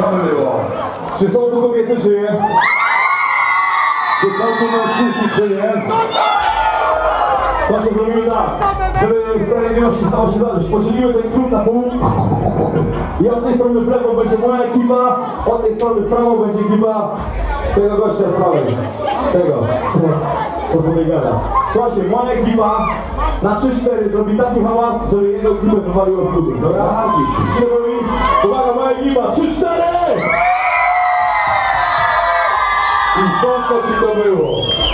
To by było. Czy są tu kobiety, czy nie? Czy są tu mężczyźni, czy nie? Słuchajcie, zrobimy tak, żeby sprawiedliwości stało się zadość. Podzielimy ten klub na pół. I od tej strony w lewo będzie moja ekipa, od tej strony w prawo będzie ekipa tego gościa z prawej. Tego. Co sobie gada. Słuchajcie, moja ekipa na 3-4 zrobi taki hałas, żeby jedną ekipę wywaliło z budu. Dobra? Trzymaj. Uwaga, moja ekipa. 3-4! I po co ci to było?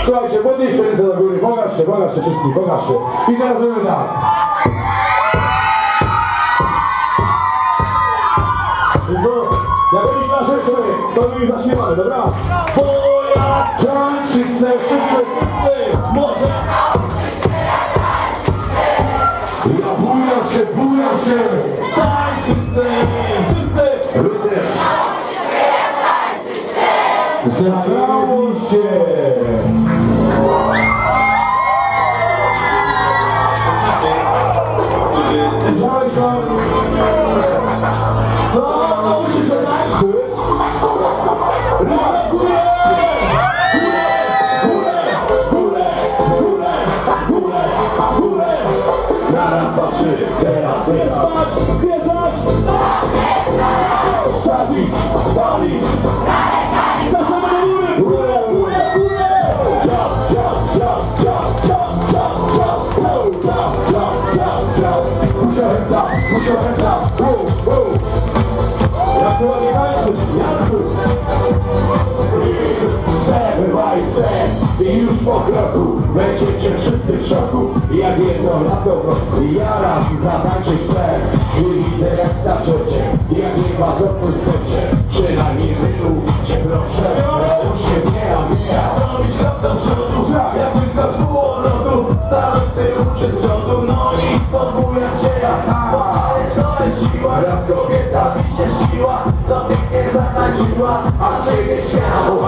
Słuchajcie, podnieście ręce do góry, pokażcie, pokażcie wszystkich, pokażcie. I teraz robimy tak. zaśpiewamy, dobra? Polaczynce, wszyscy, wy, może! Ja bujam się, bujam się, tańczyce, wszyscy, również! Zabrało się! Zabrałeś nam... Co? To musisz się tańczyć? Raz, górę! Górę! Górę! Górę! Górę! Górę! Na raz, dwa, trzy, teraz zwiedzać! Zwiedzać! Sadzić! Palić! Zaczynamy do góry! Górę! Górę! Górę! Ciao, ciao, ciao, ciao, ciao, ciao, ciao, ciao, ciao, ciao, ciao, ciao. Puść ręca, puść ręca, wow, wow. Seven i już po kroku Będziecie wszyscy w szoku Jak jedno lato Ja raz zatańczyć chcę I widzę jak skaczecie Jak nie was odpój chcecie. Przynajmniej wylujcie proszę Już się nie a nie Zrobić krok do przodu Jak błyska szkło lodu Stawać z tyłu czy z przodu No i podbujać się jak Popatrz to jest siła. Raz kobieta mi się siła Co pięknie zatańczyła A siebie się. Bo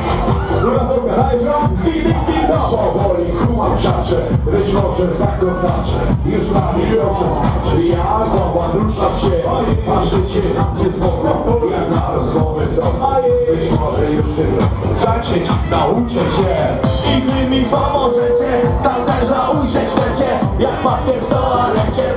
czacze Być może zakozacze Już na milion przeznaczy Ja znowu ruszam się. A życie na mnie spoko Jak na rozmowy w domu. Być może już tym roku Tańczyć nauczę się. I wy mi pomożecie Tancerza ujrzeć chcecie. Jak papier w toalecie